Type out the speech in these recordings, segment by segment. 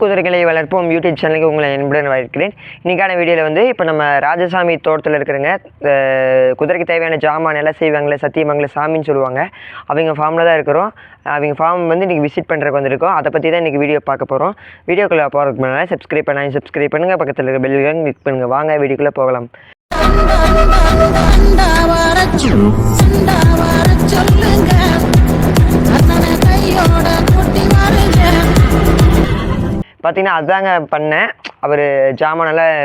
குதிரைகளை வளர்ப்போம் யூடியூப் சேனலுக்கு உங்களை என்புடன் வரவேற்கிறேன். இன்றைக்கான வீடியோவில் வந்து இப்போ நம்ம ராஜசாமி தோட்டத்தில் இருக்கிறங்க குதிரைக்கு தேவையான ஜாமான் எல்லாம் செய்வாங்களே சத்தியமங்கல சாமின்னு சொல்லுவாங்க. அவங்க ஃபார்மில் தான் இருக்கிறோம். அவங்க ஃபார்ம் வந்து இன்றைக்கி விசிட் பண்ணுறதுக்கு வந்திருக்கோம். அதை பற்றி தான் இன்றைக்கி வீடியோ பார்க்க போகிறோம் வீடியோக்குள்ளே போகிறதுக்கு முன்னாடி சப்ஸ்கிரைப் பண்ணாங்க சப்ஸ்கிரைப் பண்ணுங்கள் பக்கத்தில் இருக்க பெல் கிளிக் பண்ணுங்கள் வாங்க வீடியோக்குள்ளே போகலாம். சொல்லுங்க. கையோட கூட்டி வருங்க. பார்த்தீங்கன்னா அதுதாங்க பண்ணேன். அவர் ஜாமானெல்லாம்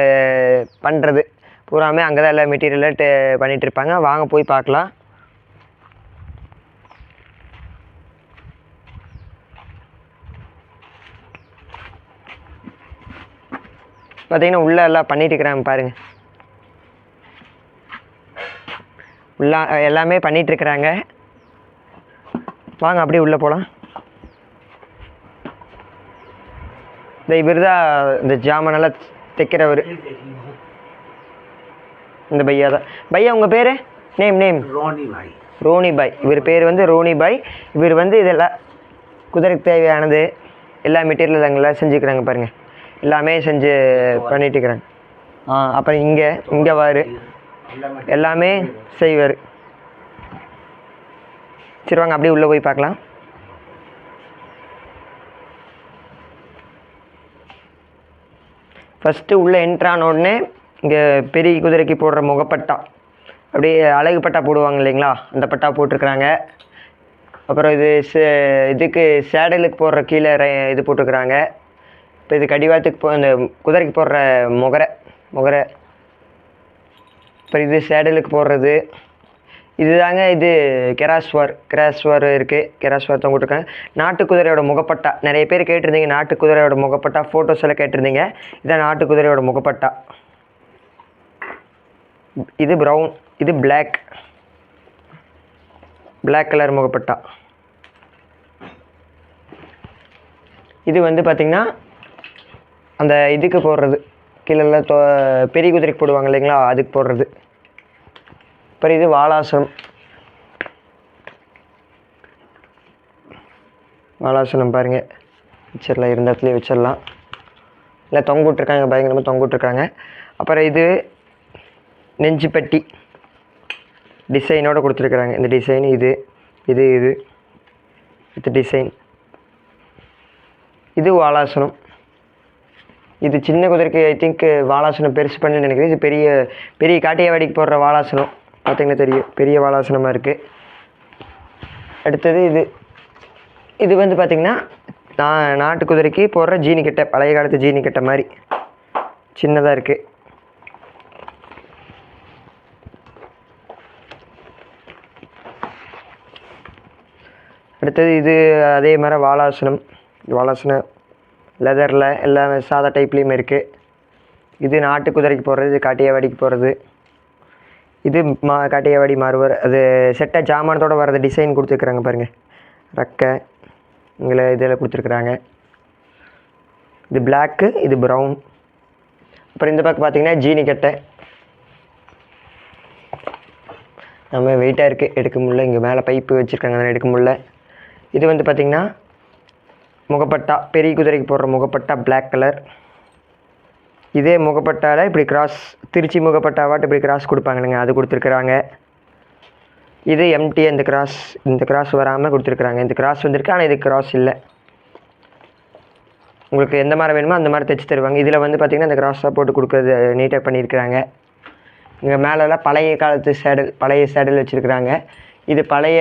பண்ணுறது பூராமே அங்கே தான் எல்லா மெட்டீரியலாக டே பண்ணிகிட்டு இருப்பாங்க. வாங்க போய் பார்க்கலாம். பார்த்தீங்கன்னா உள்ளே எல்லாம் பண்ணிட்டு இருக்கிறாங்க பாருங்க. உள்ள எல்லாமே பண்ணிகிட்ருக்குறாங்க இருக்கிறாங்க. வாங்க அப்படியே உள்ளே போகலாம் இந்த இவர் தான் இந்த ஜாமானெல்லாம் தைக்கிறவர். இந்த பையா தான் பையா உங்கள் பேர்? Name name. ரோனி பாய் ரோனி பாய் இவர் பேர் வந்து ரோனி பாய் இவர் வந்து இதெல்லாம் குதிரைக்கு தேவையானது எல்லா மெட்டீரியல் அங்கெல்லாம் செஞ்சுக்கிறாங்க பாருங்கள் எல்லாமே செஞ்சு பண்ணிட்டு இருக்கிறாங்க ஆ அப்புறம் இங்கே இங்கே வாரு. எல்லாமே செய்வார். சரி வாங்க அப்படியே உள்ளே போய் பார்க்கலாம். ஃபஸ்ட்டு உள்ளே என்ட்ரான உடனே இங்கே பெரிய குதிரைக்கு போடுற முகப்பட்டா அப்படியே அழகு பட்டா போடுவாங்க இல்லைங்களா? அந்த பட்டா போட்டிருக்கிறாங்க. அப்புறம் இது சே இதுக்கு சேடலுக்கு போடுற கீழே இது போட்டிருக்கிறாங்க. இப்போ இது கடிவாளத்துக்கு போ இந்த குதிரைக்கு போடுற முகரை முகரை. அப்புறம் இது சேடலுக்கு போடுறது. இதுதாங்க இது கெராஸ்வர் கெராஸ்வர் இருக்குது கெராஸ்வர் தான் கொடுத்துருக்காங்க நாட்டு குதிரையோட முகப்பட்டா. நிறைய பேர் கேட்டிருந்தீங்க. நாட்டு குதிரையோட முகப்பட்டா. ஃபோட்டோஸ் எல்லாம் கேட்டிருந்தீங்க. இதான் நாட்டு குதிரையோட முகப்பட்டா. இது ப்ரௌன் இது பிளாக் பிளாக் கலர் முகப்பட்டா. இது வந்து பார்த்திங்கன்னா அந்த இதுக்கு போடுறது. கீழே தொ பெரிய குதிரைக்கு போடுவாங்க இல்லைங்களா? அதுக்கு போடுறது. அப்புறம் இது வாலாசனம். வாலாசனம் பாருங்கள் வச்சிடலாம் இருந்த இடத்துலையும் வச்சிடலாம். இல்லை தொங்க விட்ருக்காங்க பயங்கரமாக தொங்க விட்ருக்காங்க அப்புறம் இது நெஞ்சுப்பட்டி. டிசைனோடு கொடுத்துருக்குறாங்க. இந்த டிசைன் இது இது இது. இது டிசைன் இது வாலாசனம். இது சின்ன குதிரைக்கு ஐ திங்க் வாலாசனம் பெருசு பண்ணி நினைக்கிறேன். இது பெரிய பெரிய காட்டியவாடிக்கு போடுற வாலாசனம். பார்த்தீங்கன்னா தெரியும் பெரிய வாலாசனமாக இருக்குது அடுத்தது இது. இது வந்து பார்த்திங்கன்னா நான் நாட்டு குதிரைக்கு போடுற ஜீனி கட்டை பழைய காலத்து ஜீனி கட்டை மாதிரி. சின்னதாக இருக்குது அடுத்தது இது அதே மாதிரி வாலாசனம். வாலாசனம் லெதரில் எல்லாமே சாதா டைப்லேயுமே இருக்குது இது நாட்டு குதிரைக்கு போடுறது இது காட்டியாவாடிக்கு போடுறது. இது மா கட்டையவாடி மாறுவர். அது செட்டாக ஜாமானத்தோடு வர்றது டிசைன் கொடுத்துருக்குறாங்க பாருங்கள் ரக்கை இங்கே இதில் கொடுத்துருக்குறாங்க. இது பிளாக்கு இது ப்ரௌன் அப்புறம் இந்த பக்கம் பார்த்தீங்கன்னா ஜீனி கட்டை. நம்ம வெயிட்டாக இருக்குது எடுக்க முடியல. இங்கே மேலே பைப்பு வச்சுருக்காங்க. அதனால் எடுக்க முடியல. இது வந்து பார்த்திங்கன்னா முகப்பட்டா பெரிய குதிரைக்கு போடுற முகப்பட்டா பிளாக் கலர் இதே முகப்பட்டாவில் இப்படி கிராஸ் திருச்சி முகப்பட்டாவாட்டு இப்படி கிராஸ் கொடுப்பாங்கங்க அது கொடுத்துருக்குறாங்க. இது எம்டி அந்த கிராஸ் இந்த கிராஸ் வராமல் கொடுத்துருக்குறாங்க. இந்த கிராஸ் வந்திருக்கு ஆனால் இது கிராஸ் இல்லை. உங்களுக்கு எந்த மாதிரி வேணுமோ அந்த மாதிரி தைச்சி தருவாங்க. இதில் வந்து பார்த்திங்கன்னா இந்த கிராஸாக போட்டு கொடுக்குறது நீட்டாக பண்ணியிருக்கிறாங்க. இங்கே மேலெல்லாம் பழைய காலத்து சேடல் பழைய சேடல் வச்சுருக்குறாங்க. இது பழைய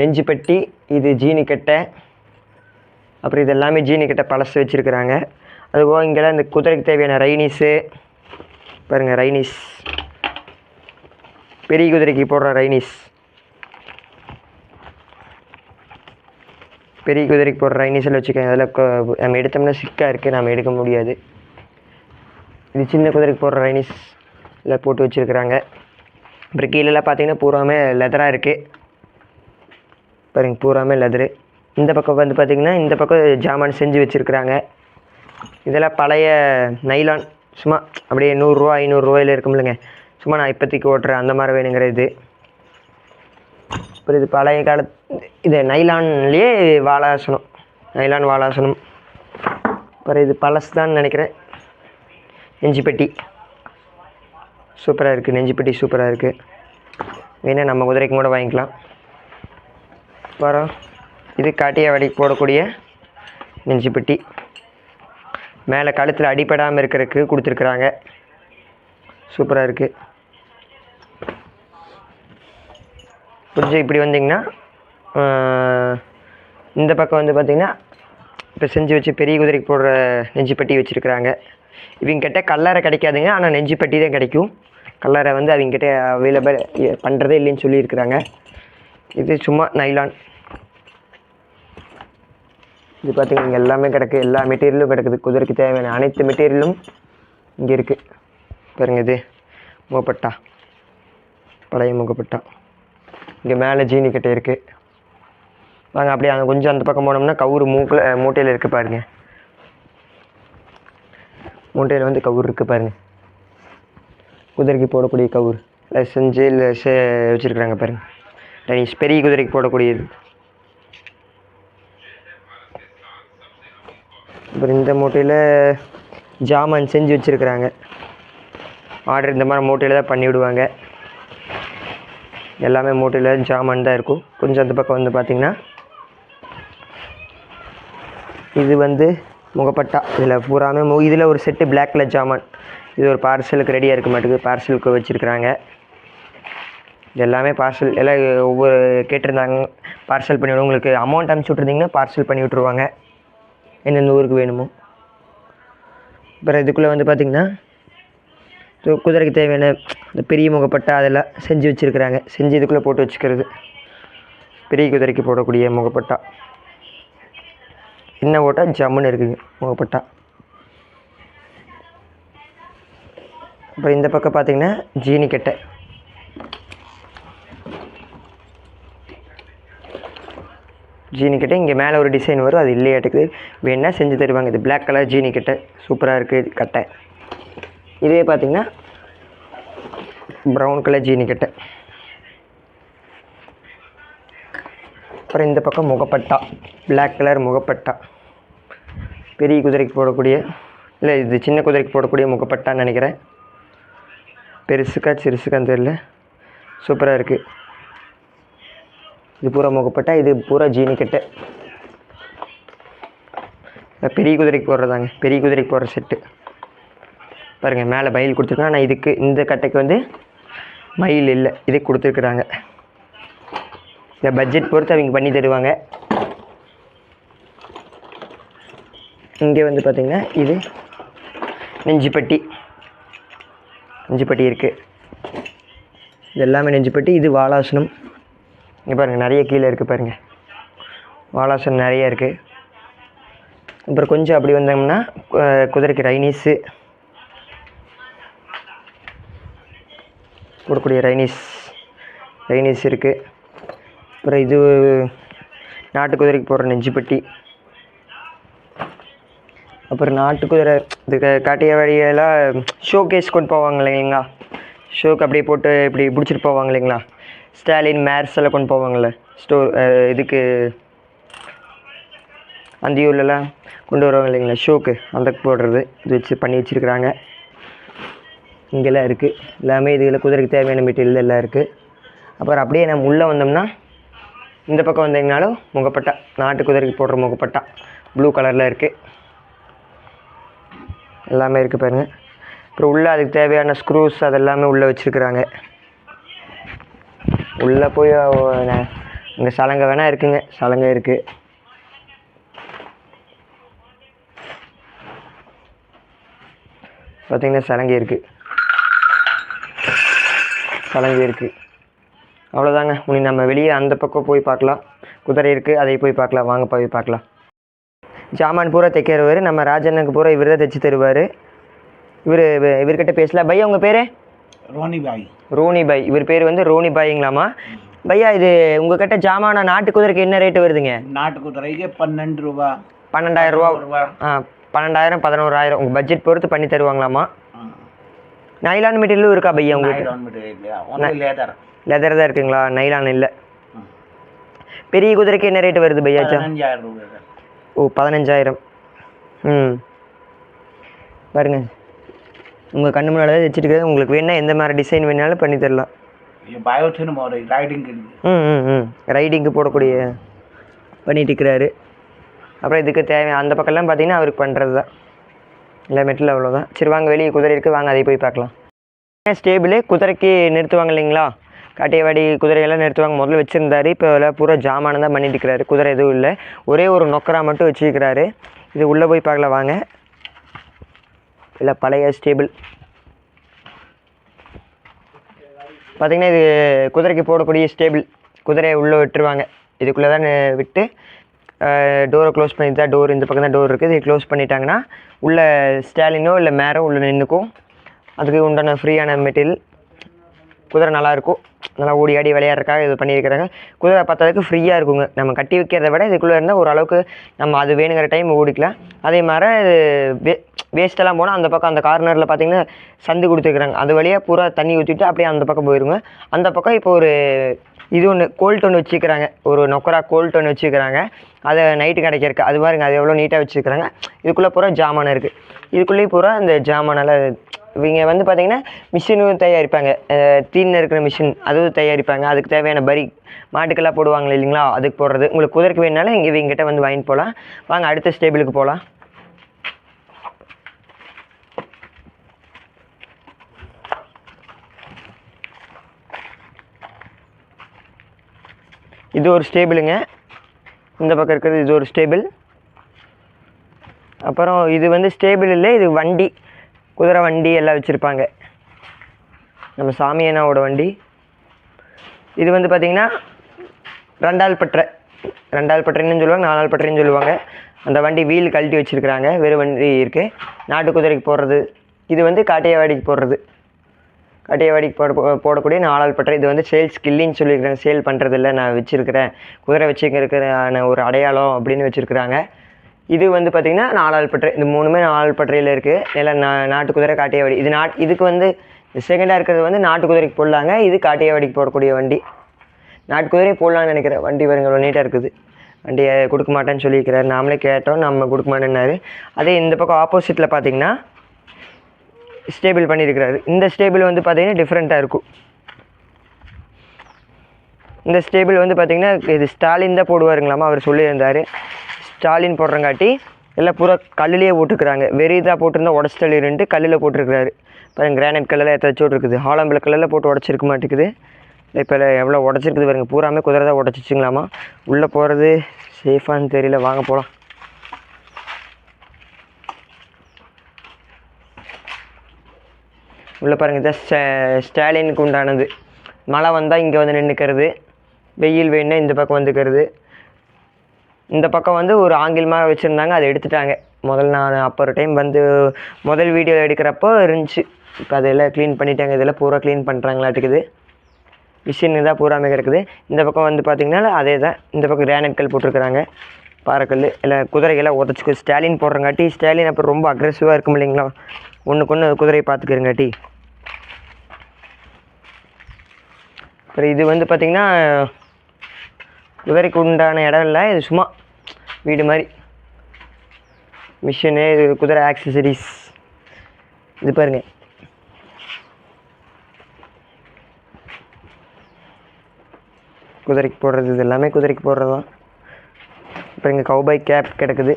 நெஞ்சுப்பட்டி இது ஜீனி கட்டை. அப்புறம் இது எல்லாமே ஜீனி கட்டை பழசு வச்சுருக்குறாங்க. அதுபோக இங்கெல்லாம் இந்த குதிரைக்கு தேவையான ரைனிஸு. பாருங்கள் ரைனிஸ். பெரிய குதிரைக்கு போடுற ரைனிஸ். பெரிய குதிரைக்கு போடுற ரைனிஸில் வச்சுக்கோங்க. அதில் நம்ம எடுத்தோம்னா சிக்காக இருக்குது நம்ம எடுக்க முடியாது. இது சின்ன குதிரைக்கு போடுற ரைனிஸ் எல்லாம் போட்டு வச்சுருக்குறாங்க. அப்புறம் கீழெல்லாம் பார்த்தீங்கன்னா பூராமே லெதராக இருக்குது பாருங்க பூராமே லெதரு. இந்த பக்கம் வந்து பார்த்திங்கன்னா இந்த பக்கம் ஜாமான் செஞ்சு வச்சுருக்குறாங்க. இதெல்லாம் பழைய நைலான் சும்மா அப்படியே நூறுரூவா ஐநூறுரூவாயில் இருக்கும்லங்க. சும்மா நான் இப்போதைக்கு ஓட்டுறேன் அந்த மாதிரி வேணுங்கிற இது. அப்புறம் இது பழைய காலத்து இது நைலான்லேயே வாலாசனம் நைலான் வாலாசனம். அப்புறம் இது பழசு தான் நினைக்கிறேன். நெஞ்சிப்பெட்டி. சூப்பராக இருக்குது நெஞ்சிப்பெட்டி சூப்பராக இருக்குது வேணால் நம்ம குதிரைக்கு கூட வாங்கிக்கலாம். அப்புறம் இது காட்டியாவடிக்கு போடக்கூடிய நெஞ்சிப்பெட்டி. மேலே கழுத்தில் அடிப்படாமல் இருக்கிறதுக்கு கொடுத்துருக்குறாங்க. சூப்பராக இருக்குது கொஞ்சம் இப்படி வந்தீங்கன்னா இந்த பக்கம் வந்து பார்த்திங்கன்னா இப்போ செஞ்சு வச்சு பெரிய குதிரைக்கு போடுற நெஞ்சுப்பட்டி வச்சுருக்குறாங்க. இவங்ககிட்ட கல்லறை கிடைக்காதுங்க ஆனால் நெஞ்சுப்பட்டி தான் கிடைக்கும். கல்லறை வந்து அவங்கக்கிட்ட அவைலபிள் பண்ணுறதே இல்லைன்னு சொல்லியிருக்கிறாங்க. இது சும்மா நைலான் இது பார்த்தீங்கன்னா இங்கே எல்லாமே கிடக்கு. எல்லா மெட்டீரியலும் கிடக்குது. குதிரைக்கு தேவையான அனைத்து மெட்டீரியலும் இங்கே இருக்குது பாருங்க இது. முகப்பட்டா. பழைய முகப்பட்டா. இங்கே மேலே ஜீனி கட்டை இருக்குது வாங்க அப்படியே அந்த கொஞ்சம் அந்த பக்கம் போனோம்னா கவுரு மூக்கில் மூட்டையில் இருக்குது பாருங்க. மூட்டையில் வந்து கவுர் இருக்குது பாருங்க. குதிரைக்கு போடக்கூடிய கவுர். செஞ்சு இல்லை வச்சுருக்குறாங்க பாருங்க. பெரிய குதிரைக்கு போடக்கூடியது. அப்புறம் இந்த மூட்டையில் ஜாமான் செஞ்சு வச்சுருக்குறாங்க. ஆர்டர் இந்த மாதிரி மூட்டையில் தான் பண்ணி விடுவாங்க. எல்லாமே மூட்டையில் ஜாமான் தான் இருக்கும். கொஞ்சம் அந்த பக்கம் வந்து பார்த்திங்கன்னா இது வந்து முகப்பட்டா. இதில் பூராமே மு இதில் ஒரு செட்டு பிளாக் ஜாமான். இது ஒரு பார்சலுக்கு ரெடியாக இருக்க மாட்டேங்குது பார்சலுக்கு வச்சுருக்குறாங்க. இது எல்லாமே பார்சல் எல்லாம் ஒவ்வொரு கேட்டிருந்தாங்க. பார்சல் பண்ணி உங்களுக்கு அமௌண்ட் அனுப்பிச்சி விட்ருந்தீங்கன்னா பார்சல் பண்ணி விட்ருவாங்க எந்தெந்த ஊருக்கு வேணுமோ. அப்புறம் இதுக்குள்ளே வந்து பார்த்திங்கன்னா குதிரைக்கு தேவையான இந்த பெரிய முகப்பட்டா அதெல்லாம் செஞ்சு வச்சுருக்குறாங்க. செஞ்சு இதுக்குள்ளே போட்டு வச்சுக்கிறது. பெரிய குதிரைக்கு போடக்கூடிய முகப்பட்டா. என்ன ஓட்டா ஜம்முன்னு இருக்குங்க முகப்பட்டா. அப்புறம் இந்த பக்கம் பார்த்தீங்கன்னா ஜீனி கட்டை ஜீனி கட்டை இங்கே மேலே ஒரு டிசைன் வரும் அது இல்லையாட்டுக்கு வேணால் செஞ்சு தருவாங்க? இது பிளாக் கலர் ஜீனி கட்டை. சூப்பராக இருக்குது கட்டை. இதே பார்த்தீங்கன்னா ப்ரௌன் கலர் ஜீனி கட்டை. அப்புறம் இந்த பக்கம் முகப்பட்டா. Black colour முகப்பட்டா. பெரிய குதிரைக்கு போடக்கூடிய இல்லை இது சின்ன குதிரைக்கு போடக்கூடிய முகப்பட்டான்னு நினைக்கிறேன். பெருசுக்கா சிறுசுக்கான்னு தெரில சூப்பராக இருக்குது இது பூரா முகப்பட்டா இது பூரா ஜீனி பெரிய குதிரைக்கு போடுறதாங்க. பெரிய குதிரைக்கு போடுற செட்டு பாருங்கள் மேலே மயில் கொடுத்துருக்காங்க. ஆனால் இதுக்கு இந்த கட்டைக்கு வந்து மயில் இல்லை. இதே கொடுத்துருக்குறாங்க. இந்த பட்ஜெட் பொறுத்து அவங்க பண்ணி தருவாங்க. இங்கே வந்து பார்த்திங்கன்னா இது நெஞ்சுப்பட்டி. நெஞ்சுப்பட்டி இருக்குது இது எல்லாமே நெஞ்சுப்பட்டி இது வாலாசனம். இங்கே பாருங்கள் நிறைய கீழே இருக்குது பாருங்கள் வாலாசன் நிறைய இருக்குது அப்புறம் கொஞ்சம் அப்படி வந்தோம்னா குதிரைக்கு ரைனீஸு. போடக்கூடிய ரைனீஸ். ரைனீஸ் இருக்குது அப்புறம் இது நாட்டு குதிரைக்கு போடுற நெஞ்சுப்பட்டி. அப்புறம் நாட்டு குதிரை இது காட்டிய வழியெல்லாம் ஷோ கேஸ் கொண்டு போவாங்க இல்லைங்களா? ஷோக்கு அப்படியே போட்டு இப்படி பிடிச்சிட்டு போவாங்க இல்லைங்களா? ஸ்டாலின் மேர்ஸ் எல்லாம் கொண்டு போவாங்கள்ல ஸ்டோர் இதுக்கு அந்தியூர்லலாம் கொண்டு வருவாங்க இல்லைங்களா? ஷோக்கு. அந்த போடுறது இது வச்சு பண்ணி வச்சுருக்குறாங்க. இங்கெல்லாம் இருக்குது எல்லாமே இதில் குதிரைக்கு தேவையான மெட்டீரியல் எல்லாம் இருக்குது அப்புறம் அப்படியே நம்ம உள்ளே வந்தோம்னா இந்த பக்கம் வந்தீங்கனாலும் முகப்பட்டா நாட்டு குதிரைக்கு போடுற முகப்பட்டா ப்ளூ கலரில் இருக்குது எல்லாமே இருக்குது பாருங்கள் அப்புறம் உள்ளே அதுக்கு தேவையான ஸ்க்ரூஸ் அதெல்லாமே உள்ளே வச்சுருக்குறாங்க. உள்ளே போய் இங்கே சலங்கை வேணால் இருக்குங்க. சலங்கை இருக்குது பார்த்தீங்கன்னா சலங்கை இருக்குது சலங்கை இருக்குது அவ்வளோதாங்க இனி நம்ம வெளியே அந்த பக்கம் போய் பார்க்கலாம். குதிரை இருக்குது அதை போய் பார்க்கலாம். வாங்க போய் பார்க்கலாம். ஜாமான் பூரா தைக்கிறவர் நம்ம ராஜனுக்கு பூரா இவர் தான் தைச்சி தருவார். இவர் இவர்கிட்ட பேசலாம். பையா உங்கள் பேர்? ரோனிபாய். ரோனிபாய். இவர் பேர் வந்து ரோனிபாய்ங்களாமா? பையா இது உங்ககிட்ட ஜாமானா நாட்டு குதிரைக்கு என்ன ரேட்டு வருதுங்க? நாட்டு குதிரைக்கு பன்னெண்டு ரூபா. பன்னெண்டாயிரம் ரூபா. ஆ பன்னெண்டாயிரம் பதினோராயிரம். உங்கள் பட்ஜெட் பொறுத்து பண்ணி தருவாங்களாமா? நைலான் மெட்டீரியலும் இருக்கா பையா உங்களுக்கு? லெதர் லெதர் தான் இருக்குங்களா? நைலான் இல்லை. பெரிய குதிரைக்கு என்ன ரேட்டு வருது பையா ஓ பதினஞ்சாயிரம். ம். பாருங்கள் உங்கள் கண்ணு முன்னால் வச்சுருக்கிறது உங்களுக்கு வேணால் எந்த மாதிரி டிசைன் வேணாலும் பண்ணி தரலாம். பயோட்டின் ம் ம் ம். ரைடிங்க்கு போடக்கூடிய பண்ணிகிட்டு இருக்கிறாரு. அப்புறம் இதுக்கு தேவை அந்த பக்கம்லாம் பார்த்தீங்கன்னா அவருக்கு பண்ணுறது தான். இல்லை மெட்டில் அவ்வளோதான் சரி வாங்க வெளியே குதிரை இருக்குது வாங்க அதை போய் பார்க்கலாம். ஸ்டேபிளே குதிரைக்கு நிறுத்துவாங்க இல்லைங்களா? காட்டியவாடி குதிரையெல்லாம் நிறுத்துவாங்க. முதல்ல வச்சுருந்தாரு. இப்போ எல்லாம் பூரா ஜாமானம் தான் பண்ணிட்டு இருக்கிறாரு. குதிரை எதுவும் இல்லை. ஒரே ஒரு நொக்கராக மட்டும் வச்சுருக்கிறாரு. இது உள்ளே போய் பார்க்கலாம். வாங்க. இல்லை பழைய ஸ்டேபிள் பார்த்திங்கன்னா இது குதிரைக்கு போடக்கூடிய ஸ்டேபிள் குதிரையை உள்ளே விட்டுருவாங்க. இதுக்குள்ளே தான் விட்டு டோரை க்ளோஸ் பண்ணி தான் டோர் இந்த பக்கம் தான் டோர் இருக்குது. இதை க்ளோஸ் பண்ணிட்டாங்கன்னா உள்ளே ஸ்டாலினோ இல்லை மேரோ உள்ளே நின்றுக்கும் அதுக்கு உண்டான ஃப்ரீயான மெட்டீரியல் குதிரை நல்லாயிருக்கும் நல்லா ஓடி ஆடி விளையாடுறதுக்காக இது பண்ணியிருக்கிறாங்க குதிரை பார்த்ததுக்கு ஃப்ரீயாக இருக்குங்க. நம்ம கட்டி வைக்கிறத விட இதுக்குள்ளே இருந்தால் ஓரளவுக்கு நம்ம அது வேணுங்கிற டைம் ஓடிக்கலாம். அதே மாதிரி இது வே வேஸ்ட்டெல்லாம் போனால் அந்த பக்கம் அந்த கார்னரில் பார்த்திங்கன்னா சந்து கொடுத்துருக்குறாங்க. அது வழியாக பூரா தண்ணி ஊற்றிட்டு அப்படியே அந்த பக்கம் போயிருங்க. அந்த பக்கம் இப்போ ஒரு இது ஒன்று கோல்ட் ஒன்று வச்சுக்கிறாங்க ஒரு நொக்கரா கோல்ட் ஒன்று வச்சுக்கிறாங்க அதை நைட்டு கிடைக்கிறக்கு அது பாருங்க அது எவ்வளோ நீட்டாக வச்சுருக்கிறாங்க. இதுக்குள்ளே பூரா ஜாமான் இருக்குது இதுக்குள்ளேயும் பூரா இந்த ஜாமானெல்லாம் இவங்க வந்து பார்த்திங்கன்னா மிஷினும் தயாரிப்பாங்க. தீன் இருக்கிற மிஷின் அதுவும் தயாரிப்பாங்க. அதுக்கு தேவையான பரி மாட்டுக்கெல்லாம் போடுவாங்க இல்லைங்களா? அதுக்கு போடுறது. உங்களுக்கு குதிரைக்கு வேணுனாலும் இங்கே இவங்ககிட்ட வந்து வாங்கிட்டு போகலாம் வாங்க அடுத்த ஸ்டேபிளுக்கு போகலாம் இது ஒரு ஸ்டேபிளுங்க இந்த பக்கம் இருக்கிறது இது ஒரு ஸ்டேபிள் அப்புறம் இது வந்து ஸ்டேபிள் இல்லை இது வண்டி. குதிரை வண்டி எல்லாம் வச்சுருப்பாங்க. நம்ம சாமி அண்ணாவோட வண்டி. இது வந்து பார்த்திங்கன்னா ரெண்டாள் பட்டறை ரெண்டாள் பட்டறைன்னு சொல்லுவாங்க நாலாள் பட்டறைன்னு சொல்லுவாங்க. அந்த வண்டி வீல் கழட்டி வச்சுருக்குறாங்க வெறும் வண்டி இருக்குது நாட்டு குதிரைக்கு போடுறது. இது வந்து காட்டையவாடிக்கு போடுறது. காட்டியவாடிக்கு போட போ- போடக்கூடிய நாலாள் பட்டறை இது வந்து சேல்ஸ் கில்லின்னு சொல்லியிருக்கிறேன் சேல் பண்ணுறதில்ல நான் வச்சுருக்கிறேன். குதிரை வச்சுருக்கிறேன் ஒரு அடையாளம் அப்படின்னு வச்சுருக்குறாங்க. இது வந்து பார்த்திங்கன்னா நாலாள் பட்டறை இந்த மூணுமே நாலாள் பட்டறையில் இருக்குது நில நா நாட்டு குதிரை காட்டையவாடி இது நாட் இதுக்கு வந்து செகண்டாக இருக்கிறது வந்து நாட்டு குதிரைக்கு போடலாங்க. இது காட்டையவாடிக்கு போடக்கூடிய வண்டி. நாட்டு குதிரை போடலான்னு நினைக்கிறேன் வண்டி வருங்க நீட்டாக இருக்குது. வண்டியை கொடுக்க மாட்டேன்னு சொல்லியிருக்கிறார். நாமளே கேட்டோம் நம்ம கொடுக்க மாட்டேன்னாரு. அதே இந்த பக்கம் ஆப்போசிட்டில் பார்த்தீங்கன்னா ஸ்டேபிள் பண்ணியிருக்கிறாரு. இந்த ஸ்டேபிள் வந்து பார்த்திங்கன்னா டிஃப்ரெண்ட்டாக இருக்கும். இந்த ஸ்டேபிள் வந்து பார்த்திங்கன்னா இது ஸ்டாலின் தான் போடுவாருங்களாமா அவர் சொல்லியிருந்தார். ஸ்டாலின் போடுறங்காட்டி எல்லாம் பூரா கல்லுலேயே போட்டுக்கிறாங்க. வெறி இதாக போட்டிருந்தா உடச்சி தள்ளிருன்ட்டு கல்லில் போட்டிருக்கிறாரு. பாருங்க கிரானைட் கல்லில் ஏற்ற இருக்குது ஹாலம்பில் கல்லில் போட்டு உடச்சிருக்க மாட்டேங்குது. இப்போ எவ்வளோ உடச்சிருக்குது பாருங்க. பூராமே குதிரை தான் உடச்சிச்சுங்களாமா. உள்ளே போகிறது சேஃபான்னு தெரியல. வாங்க போகலாம் உள்ளே பாருங்கள் இதான் ஸ்டே ஸ்டாலினுக்கு உண்டானது. மழை வந்தால் இங்கே வந்து நின்றுக்கிறது வெயில் வேணுன்னா இந்த பக்கம் வந்துக்கிறது. இந்த பக்கம் வந்து ஒரு ஆங்கிலமாக வச்சுருந்தாங்க அதை எடுத்துட்டாங்க. முதல் நான் அப்போ ஒரு டைம் வந்து முதல் வீடியோ எடுக்கிறப்போ இருந்துச்சு. இப்போ அதெல்லாம் க்ளீன் பண்ணிட்டாங்க இதெல்லாம் பூரா க்ளீன் பண்ணுறாங்களாட்டுக்குது மிஷின் தான் பூராமே கிடக்குது. இந்த பக்கம் வந்து பார்த்திங்கன்னா அதே தான் இந்த பக்கம் கிரானைட் கல் போட்டிருக்கிறாங்க. பாறைக்கல் இல்லை குதிரைகள்லாம் உதச்சிக்கு ஸ்டாலின் போடுறங்காட்டி ஸ்டாலின் அப்புறம் ரொம்ப அக்ரெசிவாக இருக்கும் இல்லைங்களா? ஒன்றுக்கு ஒன்று குதிரையை பார்த்துக்கிறங்காட்டி அப்புறம் இது வந்து பார்த்திங்கன்னா குதிரைக்கு உண்டான இடம் இல்லை இது சும்மா வீடு மாதிரி. மிஷினு இது குதிரை ஆக்சசரிஸ் இது பாருங்க. குதிரைக்கு போடுறது இது எல்லாமே குதிரைக்கு போடுறது தான் அப்புறம் இங்கே கௌபாய் கேப் கிடக்குது.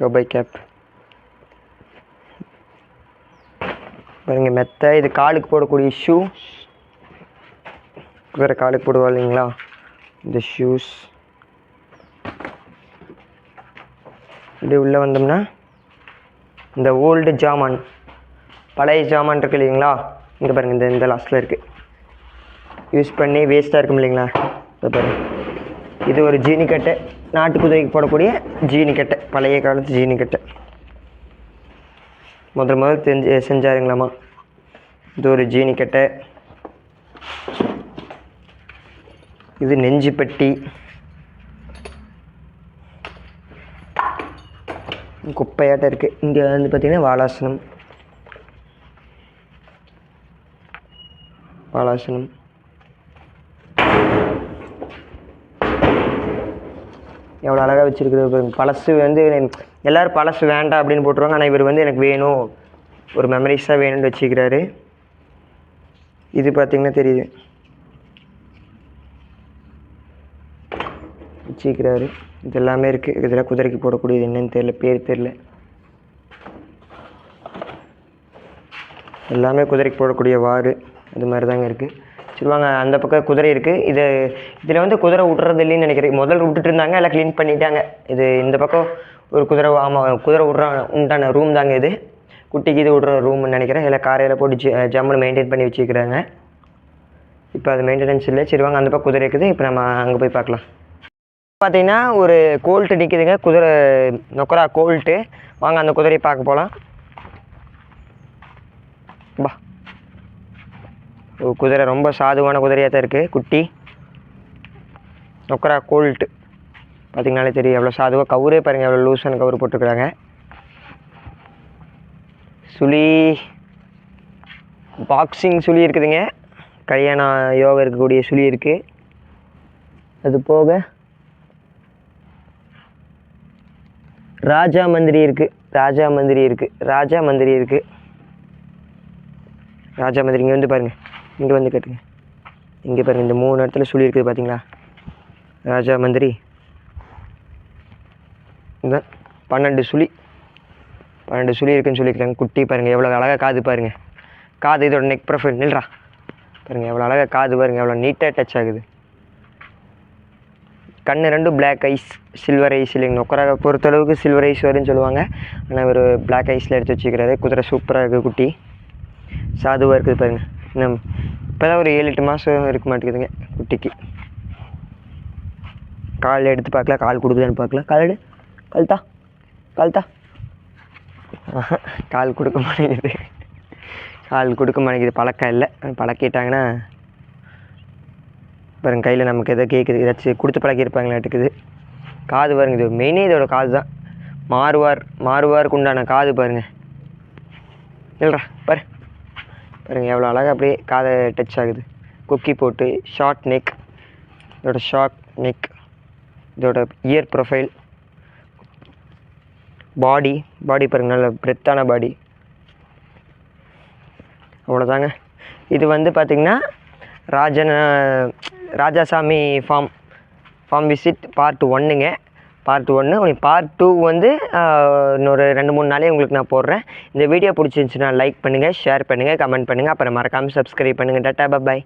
கௌபாய் கேப் பாருங்க மெத்தை. இது காலுக்கு போடக்கூடிய ஷூ குதிரை காலுக்கு போடுவா இல்லைங்களா? இந்த ஷூஸ் இப்படி உள்ளே வந்தோம்னா இந்த ஓல்டு ஜாமான் பழைய ஜாமான் இருக்கு இல்லைங்களா? இங்கே பாருங்கள் இந்த இந்த லாஸ்ட்டில் இருக்குது யூஸ் பண்ணி வேஸ்ட்டாக இருக்கும் இல்லைங்களா? இதை பாருங்கள் இது ஒரு ஜீனி கட்டை. நாட்டு குதிரைக்கு போடக்கூடிய ஜீனி பழைய காலத்து ஜீனி முதல் முதல் தெரிஞ்சு செஞ்சாருங்களாம்மா இது ஒரு ஜீனி இது நெஞ்சு பெட்டி குப்பையாட்டம் இருக்குது இங்கே வந்து பார்த்திங்கன்னா வாலாசனம். வாலாசனம். எவ்வளோ அழகாக வச்சுருக்குது பழசு வந்து எல்லோரும் பழசு வேண்டாம் அப்படின்னு போட்டுருவாங்க. ஆனால் இவர் வந்து எனக்கு வேணும். ஒரு மெமரிஸாக வேணும்னு வச்சுக்கிறாரு. இது பார்த்தீங்கன்னா தெரியுது. வச்சுக்கிறாரு. இது எல்லாமே இருக்குது இதில் குதிரைக்கு போடக்கூடியது என்னன்னு தெரியல. பேர் தெரில எல்லாமே குதிரைக்கு போடக்கூடிய வாறு அது மாதிரி தாங்க இருக்குது சரி வாங்க. அந்த பக்கம் குதிரை இருக்குது இது இதில் வந்து குதிரை விட்றது இல்லைன்னு நினைக்கிறேன். முதல்ல விட்டுட்டு இருந்தாங்க. எல்லாம் க்ளீன் பண்ணிட்டாங்க. இது இந்த பக்கம் ஒரு குதிரை ஆமாம் குதிரை விட்ற உண்டான ரூம் தாங்க இது. குட்டிக்கு இது விட்ற ரூம்னு நினைக்கிறேன். எல்லாம் காரையில் போட்டு ஜி ஜம்முன்னு மெயின்டைன் பண்ணி வச்சுக்கிறாங்க. இப்போ அது மெயின்டெனன்ஸ் இல்லை. சரி வாங்க. அந்த பக்கம் குதிரை இருக்குது. இப்போ நம்ம அங்கே போய் பார்க்கலாம். பார்த்தீங்கன்னா ஒரு கோல்ட்டு நிற்கிதுங்க குதிரை நொக்கரா கோல்ட்டு வாங்க அந்த குதிரையை பார்க்க போகலாம் பா. ஓ குதிரை ரொம்ப சாதுவான குதிரையாக தான் இருக்குது குட்டி. நொக்கரா கோல்ட்டு பார்த்தீங்கனாலே தெரியும். எவ்வளோ சாதுவாக கவுரே பாருங்கள் எவ்வளோ லூஸான கவுரு போட்டுக்கிறாங்க சுழி பாக்ஸிங் சுழி இருக்குதுங்க. கல்யாண யோகா இருக்கக்கூடிய சுழி இருக்குது அது போக ராஜா மந்திரி இருக்குது ராஜா மந்திரி இருக்குது ராஜா மந்திரி இருக்குது ராஜா மந்திரி இங்கே வந்து பாருங்கள் இங்கே வந்து கேட்டுங்க. இங்கே பாருங்கள் இந்த மூணு இடத்துல சொல்லியிருக்குது இருக்குது பார்த்தீங்களா ராஜா மந்திரி. இந்த பன்னெண்டு சுழி. பன்னெண்டு சுழி இருக்குன்னு சொல்லியிருக்காங்க. குட்டி பாருங்கள் எவ்வளோ அழகாக காது பாருங்கள் காது இதோட நெக் ப்ரொஃபைல் நில்றா. பாருங்கள் எவ்வளோ அழகாக காது பாருங்கள் எவ்வளோ நீட்டாக டச் ஆகுது. கண்ணு ரெண்டும் பிளாக் ஐஸ் சில்வர் ஐஸ் இல்லைங்க. நொக்கராக பொறுத்தளவுக்கு சில்வர் ஐஸ் வரும்னு சொல்லுவாங்க. ஆனால் ஒரு பிளாக் ஐஸில் எடுத்து வச்சுக்கிறாரு. குதிரை சூப்பராக இருக்குது குட்டி. சாதுவாக இருக்குது பாருங்கள் இன்னும் இப்போ தான் ஒரு ஏழு எட்டு மாதம் இருக்க மாட்டேங்குதுங்க குட்டிக்கு. கால் எடுத்து பார்க்கல. கால் கொடுக்குதான்னு பார்க்கல. கால் கழுத்தா கழுத்தா ஆஹா, கால் கொடுக்க மாட்டேங்குது. கால் கொடுக்க மாட்டேங்குது. பழக்கம் இல்லை. பழக்கிட்டாங்கன்னா பாருங்க கையில் நமக்கு எதோ கேட்குது ஏதாச்சும் கொடுத்து பழக்கியிருப்பாங்களாட்டுக்குது காது பாருங்க இது மெயினே இதோட காது தான். மாறுவார் மாறுவாருக்கு உண்டான காது பாருங்க. இல்லைடா பாரு. பாருங்க எவ்வளோ அழகாக அப்படியே காதை டச் ஆகுது. கொக்கி போட்டு ஷார்ட் நெக் இதோட ஷார்ட் நெக் இதோட இயர் ப்ரொஃபைல் பாடி பாடி பாருங்கள் நல்ல பிரெத்தான பாடி அவ்வளோதாங்க இது வந்து பார்த்திங்கன்னா ராஜன Rajasamy farm farm visit part ஒன்றுங்க பார்ட் ஒன்று பார்ட் டூ வந்து இன்னொரு ரெண்டு மூணு நாளே உங்களுக்கு நான் போடுறேன். இந்த வீடியோ பிடிச்சிருந்துச்சுன்னா லைக் பண்ணுங்கள் ஷேர் பண்ணுங்கள் கமெண்ட் பண்ணுங்கள் அப்புறம் மறக்காமல் சப்ஸ்கிரைப் பண்ணுங்கள் டாட்டா பாய்